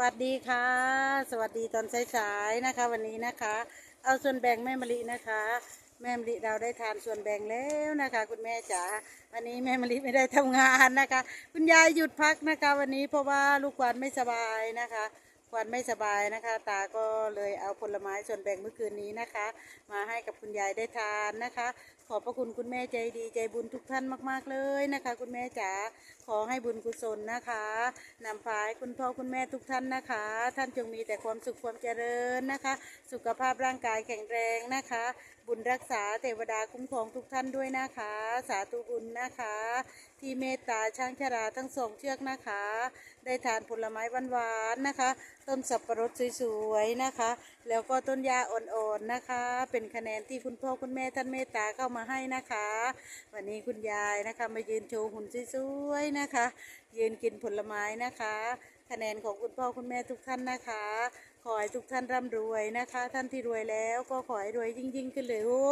วัสดีค่ะ สวัสดีตอนสายๆนะคะ วันนี้นะคะ เอาส่วนแบ่งแม่มะลินะคะ แม่มะลิเราได้ทานส่วนแบ่งแล้วนะคะ คุณแม่จ๋าวันนี้แม่มะลิไม่ได้ทำงานนะคะ คุณยายหยุดพักนะคะ วันนี้เพราะว่าลูกควันไม่สบายนะคะ ควันไม่สบายนะคะ ตาก็เลยเอาผลไม้ส่วนแบ่งเมื่อคืนนี้นะคะ มาให้กับคุณยายได้ทานนะคะ ขอบพระคุณคุณแม่ใจดีใจบุญทุกท่านมาก ๆเลยนะคะ คุณแม่จ๋าขอให้บุญกุศลนะคะนำพาให้คุณพ่อคุณแม่ทุกท่านนะคะ ท่านจงมีแต่ความสุขความเจริญนะคะ สุขภาพร่างกายแข็งแรงนะคะ บุญรักษาเทวดาคุ้มครองทุกท่านด้วยนะคะ สาธุบุญนะคะ ที่เมตตาช้างชราทั้งสองเชือกนะคะ ได้ทานผลไม้หวานๆนะคะต้นสับปะรดสวยๆนะคะ แล้วก็ต้นยาอ่อนๆนะคะ เป็นคะแนนที่คุณพ่อคุณแม่ท่านเมตตาเข้ามาให้นะคะ วันนี้คุณยายนะคะมายืนโชว์หุ่นสวยๆนะคะ ยืนกินผลไม้นะคะ คะแนนของคุณพ่อคุณแม่ทุกท่านนะคะ ขอให้ทุกท่านร่ำรวยนะคะ ท่านที่รวยแล้วก็ขอให้รวยยิ่ง ๆ ขึ้นเลยโอ้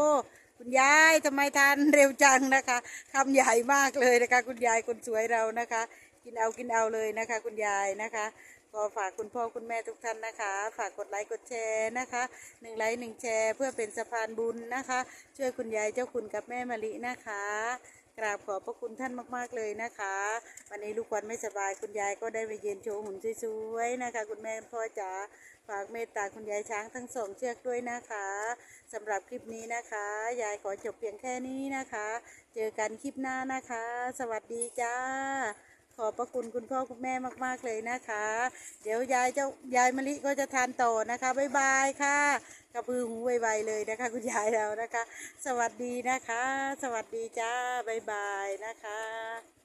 คุณยายทำไมทานเร็วจังนะคะคำใหญ่มากเลยนะคะ คุณยายคนสวยเรานะคะ กินเอากินเอาเลยนะคะ คุณยายนะคะ ก็ฝากคุณพ่อคุณแม่ทุกท่านนะคะ ฝากกดไลค์กดแชร์นะคะหนึ่งไลค์หนึ่งแชร์เพื่อเป็นสะพานบุญนะคะ ช่วยคุณยายเจ้าคุณกับแม่มะลินะคะ กราบขอบพระคุณท่านมากๆเลยนะคะ วันนี้ลูกวันไม่สบายคุณยายก็ได้มาเยือนโชว์หุ่นสวยๆนะคะ คุณแม่พ่อจ๋าฝากเมตตาคุณยายช้างทั้งสองเชือกด้วยนะคะสำหรับคลิปนี้นะคะ ยายขอจบเพียงแค่นี้นะคะ เจอกันคลิปหน้านะคะ สวัสดีจ้า ขอบพระคุณคุณพ่อคุณแม่มาก ๆ เลยนะคะ เดี๋ยวยายเจ้ายายมะลิก็จะทานต่อนะคะ บ๊ายบายค่ะ กระพือหูไวๆเลยนะคะ คุณยายเรานะคะ สวัสดีนะคะ สวัสดีจ้า บ๊ายบายนะคะ